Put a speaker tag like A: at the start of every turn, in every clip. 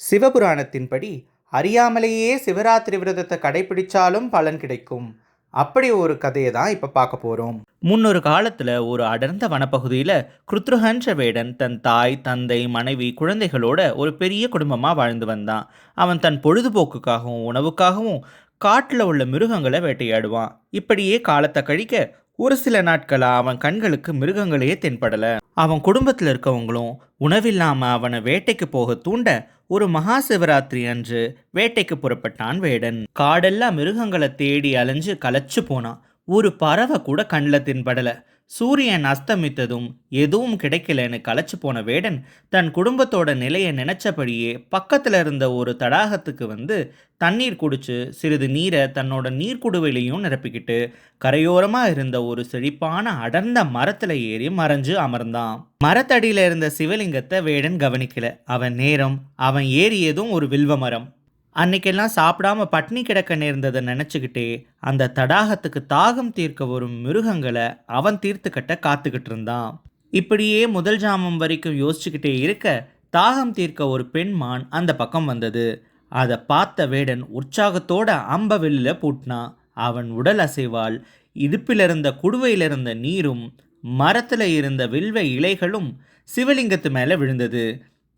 A: சிவபுராணத்தின்படி அறியாமலேயே சிவராத்திரி விரதத்தை கடைபிடிச்சாலும் பலன் கிடைக்கும். அப்படி ஒரு கதையை தான் இப்போ பார்க்க போகிறோம் முன்னொரு காலத்தில் ஒரு அடர்ந்த வனப்பகுதியில் கிருத்ருஹன்ற வேடன் தன் தாய் தந்தை மனைவி குழந்தைகளோட ஒரு பெரிய குடும்பமாக வாழ்ந்து வந்தான். அவன் தன் பொழுதுபோக்குக்காகவும் உணவுக்காகவும் காட்டில் உள்ள மிருகங்களை வேட்டையாடுவான். இப்படியே காலத்தை கழிக்க ஒரு சில நாட்களா அவன் கண்களுக்கு மிருகங்களையே தென்படல. அவன் குடும்பத்தில் இருக்கவங்களும் உணவில்லாம அவனை வேட்டைக்கு போக தூண்ட ஒரு மகா சிவராத்திரி அன்று வேட்டைக்கு புறப்பட்டான் வேடன். காடெல்லாம் மிருகங்களை தேடி அலைஞ்சு களைச்சு போனான். ஒரு பறவை கூட கண்ணில் தென்படல. சூரியன் அஸ்தமித்ததும் எதுவும் கிடைக்கலன்னு களைச்சு போன வேடன் தன் குடும்பத்தோட நிலையை நினைச்சபடியே பக்கத்தில் இருந்த ஒரு தடாகத்துக்கு வந்து தண்ணீர் குடிச்சு சிறிது நீரை தன்னோட நீர்க்குடுவையிலையும் நிரப்பிக்கிட்டு கரையோரமாக இருந்த ஒரு செழிப்பான அடர்ந்த மரத்தில் ஏறி மறைஞ்சு அமர்ந்தான். மரத்தடியில் இருந்த சிவலிங்கத்தை வேடன் கவனிக்கல. அவன் நேரம் அவன் ஏறியதும் ஒரு வில்வ மரம். அன்னைக்கெல்லாம் சாப்பிடாம பட்னி கிடக்க நேர்ந்ததை நினச்சிக்கிட்டே அந்த தடாகத்துக்கு தாகம் தீர்க்க வரும் மிருகங்களை அவன் தீர்த்துக்கட்ட காத்துக்கிட்டு இருந்தான். இப்படியே முதல் ஜாமம் வரைக்கும் யோசிச்சுக்கிட்டே இருக்க தாகம் தீர்க்க ஒரு பெண்மான் அந்த பக்கம் வந்தது. அதை பார்த்த வேடன் உற்சாகத்தோட அம்ப வெளியில பூட்டினான். அவன் உடல் அசைவால் இடுப்பிலிருந்த குடுவையிலிருந்த நீரும் மரத்தில் இருந்த வில்வ இலைகளும் சிவலிங்கத்து மேலே விழுந்தது.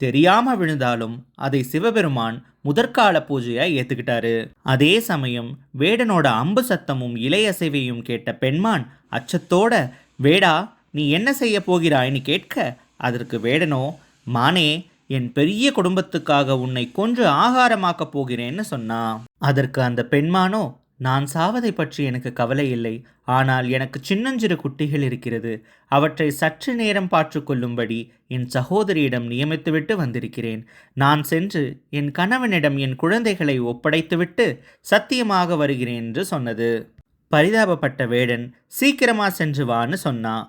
A: தெரியாம விழுந்தாலும் அதை சிவபெருமான் முதற்கால பூஜையா ஏத்துக்கிட்டாரு. அதே சமயம் வேடனோட அம்பு சத்தமும் இலையசைவையும் கேட்ட பெண்மான் அச்சத்தோட வேடா நீ என்ன செய்ய போகிறாய்னு கேட்க. அதற்கு வேடனோ மானே என் பெரிய குடும்பத்துக்காக உன்னை கொன்று ஆகாரமாக்கப் போகிறேன்னு சொன்னான். அதற்கு அந்த பெண்மானோ நான் சாவதை பற்றி எனக்கு கவலை இல்லை. ஆனால் எனக்கு சின்னஞ்சிறு குட்டிகள் இருக்கிறது. அவற்றை சற்று நேரம் பார்த்துக்கொள்ளும்படி என் சகோதரியிடம் நியமித்துவிட்டு வந்திருக்கிறேன். நான் சென்று என் கணவனிடம் என் குழந்தைகளை ஒப்படைத்துவிட்டு சத்தியமாக வருகிறேன் என்று சொன்னது. பரிதாபப்பட்ட வேடன் சீக்கிரமா சென்று வான்னு சொன்னான்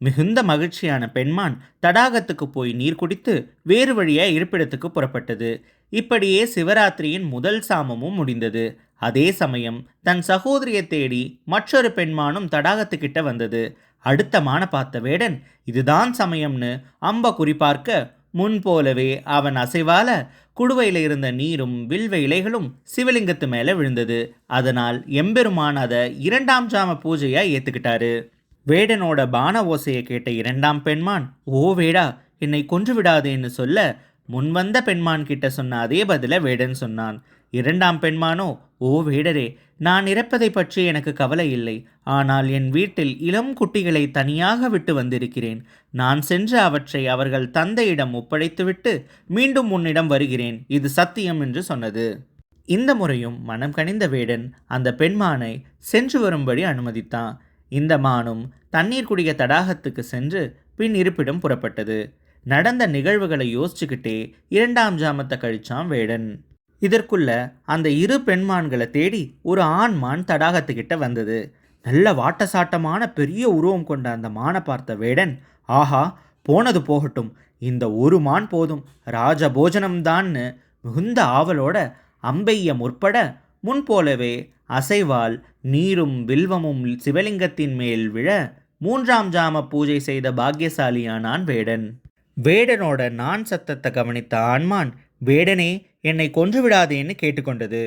A: மிகுந்த மகிழ்ச்சியான பெண்மான் தடாகத்துக்கு போய் நீர் குடித்து வேறு வழியாக இருப்பிடத்துக்கு புறப்பட்டது. இப்படியே சிவராத்திரியின் முதல் சாமமும் முடிந்தது. அதே சமயம் தன் சகோதரியை தேடி மற்றொரு பெண்மானும் தடாகத்துக்கிட்ட வந்தது. அடுத்த மான பார்த்த வேடன் இதுதான் சமயம்னு அம்ப குறிப்பார்க்க முன் போலவே அவன் அசைவால குடுவையில் இருந்த நீரும் வில்வ இலைகளும் சிவலிங்கத்து மேலே விழுந்தது. அதனால் எம்பெருமான் அதை இரண்டாம் ஜாம பூஜையாக ஏற்றுக்கிட்டாரு வேடனோட பான ஓசையை கேட்ட இரண்டாம் பெண்மான் ஓ வேடா என்னை கொன்று விடாதேன்னு சொல்ல முன்வந்த பெண்மான் கிட்ட சொன்ன அதே பதில வேடன் சொன்னான். இரண்டாம் பெண்மானோ ஓ வேடரே நான் இறப்பதை பற்றி எனக்கு கவலை இல்லை. ஆனால் என் வீட்டில் இளம் குட்டிகளை தனியாக விட்டு வந்திருக்கிறேன். நான் சென்று அவற்றை அவர்கள் தந்தையிடம் ஒப்படைத்துவிட்டு மீண்டும் உன்னிடம் வருகிறேன். இது சத்தியம் என்று சொன்னது. இந்த முறையும் மனம் கனிந்த வேடன் அந்த பெண்மானை சென்று வரும்படி அனுமதித்தான். இந்த மானும் தண்ணீர் குடிய தடாகத்துக்கு சென்று பின் இருப்பிடம் புறப்பட்டது. நடந்த நிகழ்வுகளை யோசிச்சுக்கிட்டே இரண்டாம் ஜாமத்தை கழிச்சான் வேடன். இதற்குள்ள அந்த இரு பெண்மான்களை தேடி ஒரு ஆண் மான் தடாகத்துக்கிட்ட வந்தது. நல்ல வாட்டசாட்டமான பெரிய உருவம் கொண்ட அந்த மானை பார்த்த வேடன் ஆஹா போனது போகட்டும். இந்த ஒரு மான் போதும். ராஜ போஜனம்தான்னு மிகுந்த ஆவலோட அம்பெய்ய முற்பட முன்போலவே அசைவால் நீரும் வில்வமும் சிவலிங்கத்தின் மேல் விழ மூன்றாம் ஜாம பூஜை செய்த பாக்கியசாலியானான் வேடன். வேடனோட நான் சத்தத்தை கவனித்த ஆண்மான் வேடனே என்னை கொன்று விடாதேன்னு கேட்டுக்கொண்டது.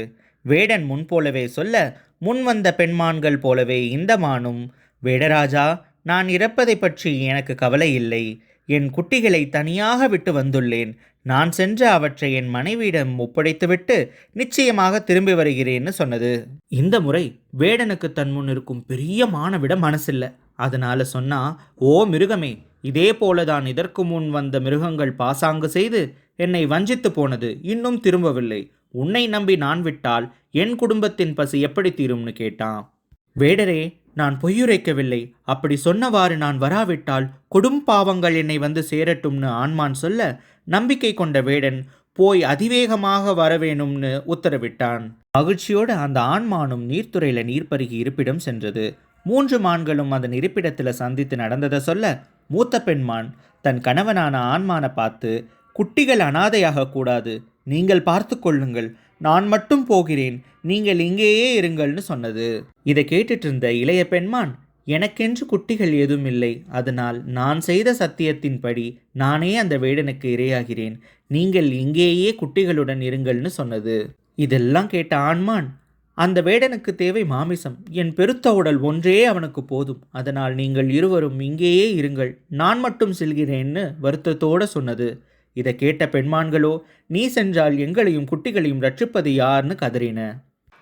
A: வேடன் முன் போலவே சொல்ல முன் வந்த பெண்மான்கள் போலவே இந்த மானும் வேடராஜா நான் இறப்பதை பற்றி எனக்கு கவலை இல்லை. என் குட்டிகளை தனியாக விட்டு வந்துள்ளேன். நான் சென்று அவற்றை என் மனைவியிடம் ஒப்படைத்துவிட்டு நிச்சயமாக திரும்பி வருகிறேன்னு சொன்னது. இந்த முறை வேடனுக்கு தன் முன் இருக்கும் பெரிய மானவிட மனசில்லை. அதனால சொன்னா ஓ மிருகமே இதே போலதான் இதற்கு முன் வந்த மிருகங்கள் பாசாங்கு செய்து என்னை வஞ்சித்து போனது இன்னும் திரும்பவில்லை. உன்னை நம்பி நான் விட்டால் என் குடும்பத்தின் பசி எப்படி தீரும்னு கேட்டான். வேடரே நான் பொய்யுரைக்கவில்லை. அப்படி சொன்னவாறு நான் வராவிட்டால் கொடும் பாவங்கள் என்னை வந்து சேரட்டும்னு ஆண்மான் சொல்ல நம்பிக்கை கொண்ட வேடன் போய் அதிவேகமாக வரவேணும்னு உத்தரவிட்டான். மகிழ்ச்சியோடு அந்த ஆண்மானும் நீர்த்துறையில நீர்ப்பருகி இருப்பிடம் சென்றது. மூன்று மான்களும் அதன் இருப்பிடத்தில் சந்தித்து நடந்ததை சொல்ல மூத்த பெண்மான் தன் கணவனான ஆண்மானை பார்த்து குட்டிகள் அனாதையாக கூடாது. நீங்கள் பார்த்து கொள்ளுங்கள். நான் மட்டும் போகிறேன் நீங்கள் இங்கேயே இருங்கள்னு சொன்னது. இதை கேட்டுட்டு இருந்த இளைய பெண்மான் எனக்கென்று குட்டிகள் ஏதும் இல்லை அதனால் நான் செய்த சத்தியத்தின்படி நானே அந்த வேடனுக்கு இரையாகிறேன். நீங்கள் இங்கேயே குட்டிகளுடன் இருங்கள்னு சொன்னது. இதெல்லாம் கேட்ட ஆண்மான் அந்த வேடனுக்கு தேவை மாமிசம் என் பெருத்த உடல் ஒன்றே அவனுக்கு போதும் அதனால் நீங்கள் இருவரும் இங்கேயே இருங்கள் நான் மட்டும் செல்கிறேன்னு வருத்தத்தோடு சொன்னது. இதை கேட்ட பெண்மான்களோ நீ சென்றால் எங்களையும் குட்டிகளையும் ரட்சிப்பது யார்னு கதறின.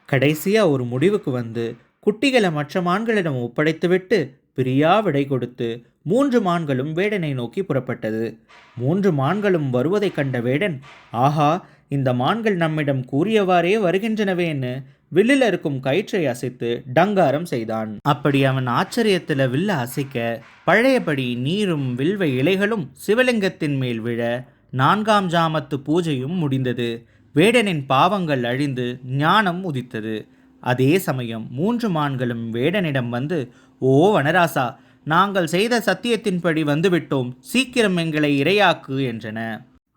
A: கடைசியா ஒரு முடிவுக்கு வந்து குட்டிகளை மற்ற மான்களிடம் ஒப்படைத்துவிட்டு பிரியா விடை கொடுத்து மூன்று மான்களும் வேடனை நோக்கி புறப்பட்டது. மூன்று மான்களும் வருவதைக் கண்ட வேடன் ஆஹா இந்த மான்கள் நம்மிடம் கூறியவாறே வருகின்றனவேன்னு வில்லில் இருக்கும் கயிற்றை அசைத்து டங்காரம் செய்தான். அப்படி அவன் ஆச்சரியத்தில் வில்ல அசைக்க பழையபடி நீரும் வில்வ இலைகளும் சிவலிங்கத்தின் மேல் விழ நான்காம் ஜாமத்து பூஜையும் முடிந்தது. வேடனின் பாவங்கள் அழிந்து ஞானம் உதித்தது. அதே சமயம் மூன்று மான்களும் வேடனிடம் வந்து ஓ வனராசா நாங்கள் செய்த சத்தியத்தின்படி வந்துவிட்டோம். சீக்கிரம் எங்களை இரையாக்கு என்றன.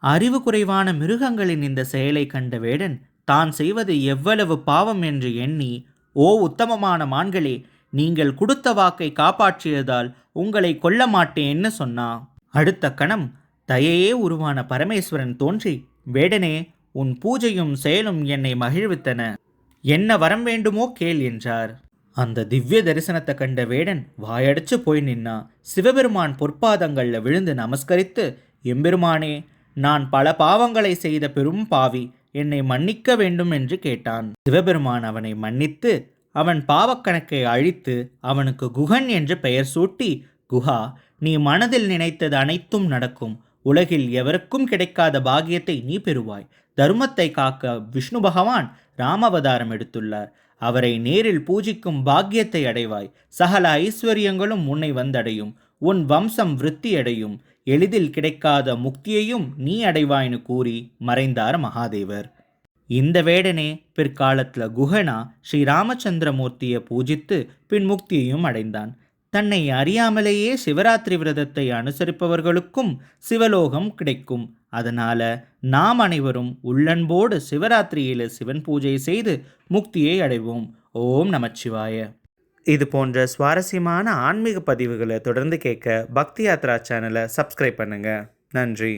A: அறிவு குறைவான மிருகங்களின் இந்த செயலை கண்ட வேடன் தான் செய்வது எவ்வளவு பாவம் என்று எண்ணி ஓ உத்தமமான மான்களே நீங்கள் கொடுத்த வாக்கை காப்பாற்றியதால் உங்களை கொல்ல மாட்டேன்னு சொன்னான். அடுத்த கணம் தயையே உருவான பரமேஸ்வரன் தோன்றி வேடனே உன் பூஜையும் செயலும் என்னை மகிழ்வித்தன. என்ன வரம் வேண்டுமோ கேள் என்றார். அந்த திவ்ய தரிசனத்தை கண்ட வேடன் வாயடைச்சு போய் நின்னா சிவபெருமான் பொற்பாதங்களில் விழுந்து நமஸ்கரித்து எம்பெருமானே நான் பல பாவங்களை செய்த பெரும் பாவி என்னை மன்னிக்க வேண்டும் என்று கேட்டான். சிவபெருமான் அவனை மன்னித்து அவன் பாவக்கணக்கை அழித்து அவனுக்கு குகன் என்று பெயர் சூட்டி குஹா நீ மனதில் நினைத்தது அனைத்தும் நடக்கும். உலகில் எவருக்கும் கிடைக்காத பாகியத்தை நீ பெறுவாய். தர்மத்தை காக்க விஷ்ணு பகவான் ராமவதாரம் எடுத்துள்ளார். அவரை நேரில் பூஜிக்கும் பாக்கியத்தை அடைவாய். சகல ஐஸ்வர்யங்களும் உன்னை வந்தடையும். உன் வம்சம் விருத்தியடையும் எளிதில் கிடைக்காத முக்தியையும் நீ அடைவாய்னு கூறி மறைந்தார் மகாதேவர். இந்த வேடனே பிற்காலத்தில் குஹனா ஸ்ரீ ராமச்சந்திரமூர்த்தியை பூஜித்து பின் முக்தியையும் அடைந்தான். தன்னை அறியாமலேயே சிவராத்திரி விரதத்தை அனுசரிப்பவர்களுக்கும் சிவலோகம் கிடைக்கும். அதனால நாம் அனைவரும் உள்ளன்போடு சிவராத்திரியில் சிவன் பூஜை செய்து முக்தியை அடைவோம். ஓம் நமச்சிவாய. இது போன்ற சுவாரஸ்யமான ஆன்மீக பதிவுகளை தொடர்ந்து கேட்க பக்தி யாத்ரா சேனலை சப்ஸ்கிரைப் பண்ணுங்கள் நன்றி.